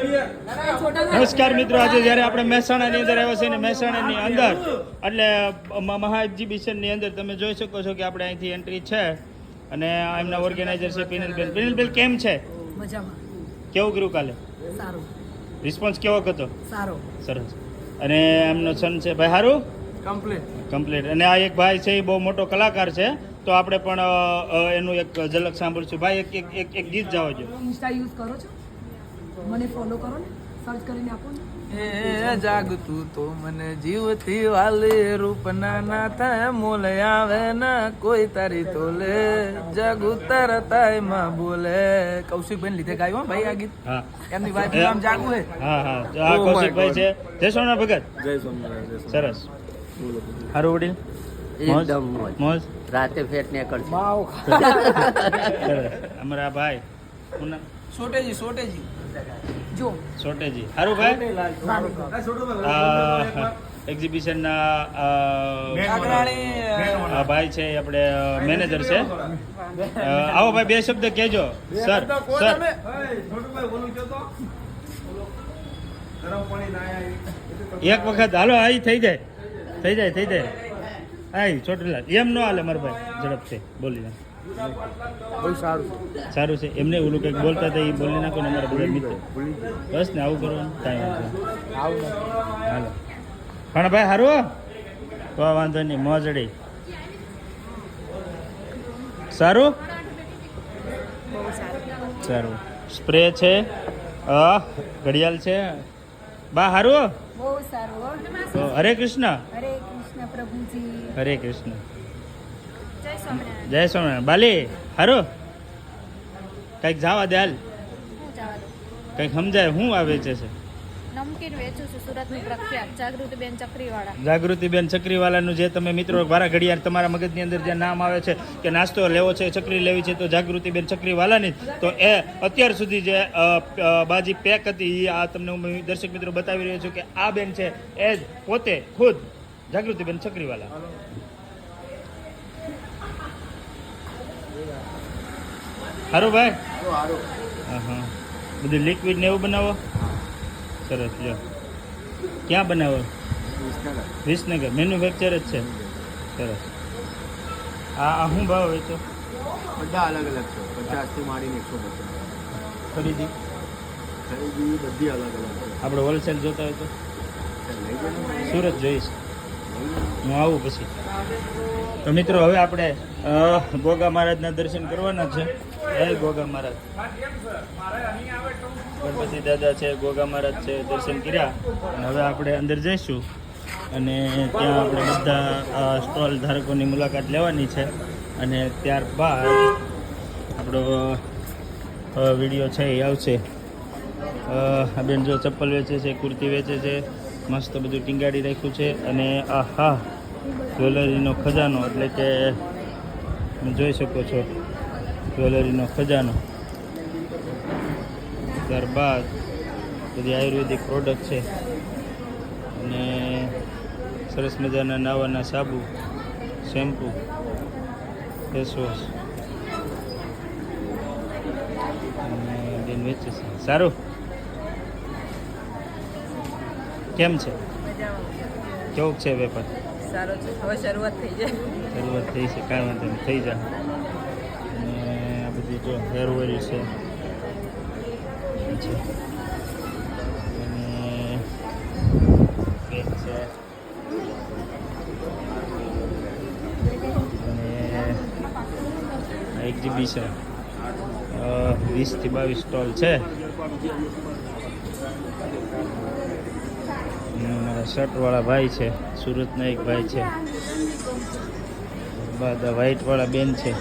નમસ્કાર મિત્રો આજે જ્યારે આપણે મહેસાણાની અંદર આવ્યા છે ને મહેસાણાની અંદર એટલે મહા એક્ઝિબિશનની અંદર તમે જોઈ શકો છો કે આપણે અહીંથી એન્ટ્રી છે અને એમના ઓર્ગેનાઇઝર છે પિનલબેન. પિનલબેન કેમ છે? મજામાં. કેવું કર્યું કાલે? સારું. રિસ્પોન્સ કેવો હતો? સારો. સરસ. અને એમનો સન છે ભાઈ સારું કમ્પ્લીટ કમ્પ્લીટ અને આ એક ભાઈ છે એ બહુ મોટો કલાકાર છે. તો આપણે પણ એનું એક ઝલક સાંભળશું. ભાઈ એક એક એક એક ગીત જાવ છો ઇન્સ્ટા યુઝ કરો છો? મને ફોલો કરો ને સર્ચ કરીને આપો ને. એ જાગતું તો મને જીવથી વાલી રૂપના ના થાય મોલ આવે ના કોઈ તારી તોલે જાગુ તરતાયમાં બોલે. કૌશિકભાઈ લીધે ગાયું હો ભાઈ આ ગીત. એમની વાઈફ નામ જાગુ હે. હા હા. તો આ Oh કૌશિકભાઈ છે. જય સોના ભગત. જય સોમનાથ સરસ. હારું વડીલ? એકદમ મોજ. મોજ? રાતે ફેટ નીકળશે. સરસ. અમારા ભાઈ. સોટેજી સોટેજી. જો. સોટેજી. સારું ભાઈ? એક્ઝિબિશનના આ ભાઈ છે આપણે મેનેજર છે. આવો ભાઈ બે શબ્દ કહેજો. Sir sir. એક વખત હાલો આઈ થઈ જાય. થઈ જાય થઈ જાય. હા ચોટીલા એમ ન હાલે મારા ભાઈ ઝડપથી. બોલી નાખ બહુ સારું સારું છે. એમને ઓલું કંઈક બોલતા હતા એ બોલી નાખો ને અમારા બધા મિત્રો. બસ ને આવું કરવાનું કાંઈ વાંધો હાલો. પણ ભાઈ સારું તો વાંધો નહીં મોજડી સારું? સારું. સ્પ્રે છે અ, ઘડિયાળ છે. બા હારું બહુ સારું તો હરે કૃષ્ણ. હરે કૃષ્ણ પ્રભુજી. હરે કૃષ્ણ. જય સ્વામિનારાયણ. બાલી હારું? કંઈક જવા દે હાલ. કંઈક સમજાય શું આવે છે? નમકીન વેચું છું સુરતની પ્રખ્યાત જાગૃતિબેન ચક્રીવાળા. જાગૃતિબેન ચક્રીવાલાનું જે તમે મિત્રો વારા ઘડિયાળ તમારા મગજની અંદર જે નામ આવે છે કે નાસ્તો લેવો છે ચકરી લેવી છે તો જાગૃતિબેન ચક્રીવાલાની. તો એ અત્યાર સુધી જે બાજી પેક હતી એ આ તમને હું દર્શક મિત્રો બતાવી રહ્યો છું કે આ બેન છે એ જ પોતે ખુદ જાગૃતિબેન ચક્રીવાલા. સારું ભાઈ? હા હા બધું લિક્વિડ ને એવું બનાવો? સરસ જો ક્યાં બનાવો? વિસનગર. મેન્યુફેક્ચર જ છે. સરસ. આ આ શું ભાવ હોય તો? બધા અલગ અલગ છે. પચાસથી માંડીને એકસો પચાસ. ખરીદી? ખરીદી બધી અલગ અલગ છે. આપણે હોલસેલ જોતા હોય તો? સુરત જોઈશ. હું આવું પછી. તો મિત્રો, હવે આપણે ગોગા મહારાજના દર્શન કરવાના છે. જય ગોગા મહારાજ. ગણપતિ દાદા છે ગોગા મહારાજ છે, દર્શન કર્યા. અને હવે આપણે અંદર જઈશું. અને ત્યાં આપણે બધા સ્ટોલ ધારકોની મુલાકાત લેવાની છે. અને ત્યારબાદ આપણો વીડિયો છે એ આવશે. આ બેન જો ચપ્પલ વેચે છે, કુર્તી વેચે છે. મસ્ત બધું ટીંગાડી રાખ્યું છે અને આ હા જ્વેલરીનો ખજાનો, એટલે કે જોઈ શકો છો, જ્વેલરીનો ખજાનો. ત્યારબાદ બધી આયુર્વેદિક પ્રોડક્ટ છે. અને સરસ મજાના નાવાના સાબુ, શેમ્પુ ફેસવોશ અને બેન વેચે છે. સારું? કેમ છે? કેવું છે વેપાર? સારો છે. હવે શરૂઆત થઈ જાય. શરૂઆત થઈ છે. કાંઈ વાંધો નહીં. થઈ જાય અને આ બધી જો હેર ઓઇલ છે. અને પેક છે. અને એક્ઝિબિશન વીસથી બાવીસ સ્ટોલ છે. શર્ટવાળા ભાઈ છે સુરતના એક ભાઈ છે. બાદ વ્હાઇટવાળા બેન છે.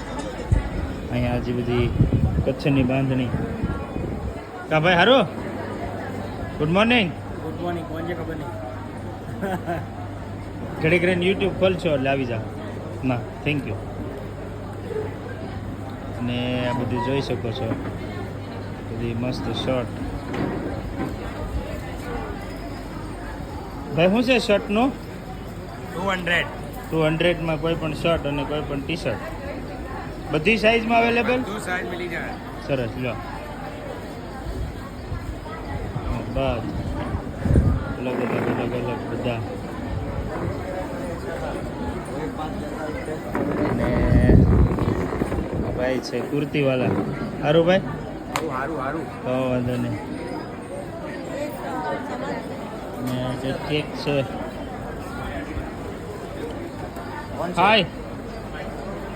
અહીંયા હજી બધી કચ્છની બાંધણી. કા ભાઈ હારો? ગુડ મોર્નિંગ ગુડ મોર્નિંગ કોણ ખબર નહીં. ઘડી ઘડીને યુટ્યુબ ખોલશો એટલે આવી જાઓ. ના થેન્ક યુ અને આ બધું જોઈ શકો છો. બધી મસ્ત શર્ટ. ભાઈ શું છે શર્ટનું? ટુ હંડ્રેડ ટુ હંડ્રેડમાં કોઈ પણ શર્ટ અને કોઈ પણ ટી શર્ટ બધી સાઇઝમાં અવેલેબલ સાઇઝ જાય. સરસ લો બસ. અલગ અલગ અલગ અલગ બધા. ભાઈ છે કુર્તીવાલા. સારું ભાઈ? સારું સારું સારું વાંધો નહીં. ને જે કેક છે. હાય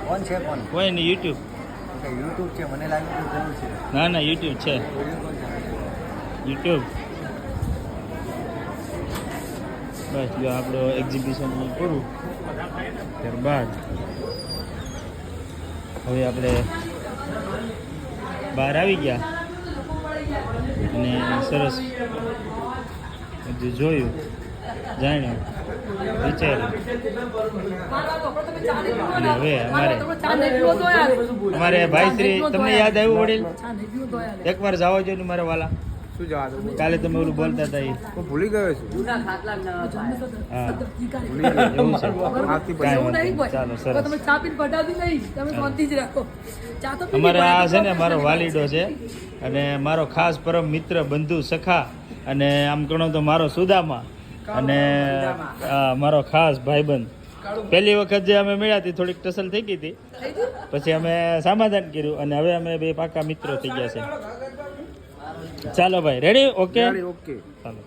કોણ છે કોણ? કોઈ નહીં યુટ્યુબ યુટ્યુબ છે મને લાગ્યું કે કોણ છે? ના ના યુટ્યુબ છે. યુટ્યુબ બસ જો આપણો એક્ઝિબિશન પૂરું. ત્યારબાદ હવે આપણે બહાર આવી ગયા. અને સરસ બધું જોયું જાણ્યું વિચાર્યું. હવે અમારે ચા નહીં પીવો તો યાર અમારે ભાઈશ્રી તમને યાદ આવ્યું વડીલ? એકવાર જાઓ જો ને મારા વાલા. શું જવા કાલે તમે ઓલું બોલતા હતા એ. હું ભૂલી ગયો છું. ચાલો તો સરસ. તમે ચા પીને પટાવતી નહીં તમે શાંતિ જ રાખો. ચા તો પીવી અમારે આ છે ને મારો વાલીડો છે. અને મારો ખાસ પરમ મિત્ર બંધુ સખા અને આમ ગણો તો મારો સુદામા. અને મારો ખાસ ભાઈબંધ. પહેલી વખત જે અમે મળ્યા હતી થોડીક ટસલ થઈ ગઈ હતી પછી અમે સમાધાન કર્યું અને હવે અમે બે પાકા મિત્રો થઈ ગયા છે. ચાલો ભાઈ રેડી ઓકે ઓકે ચાલો.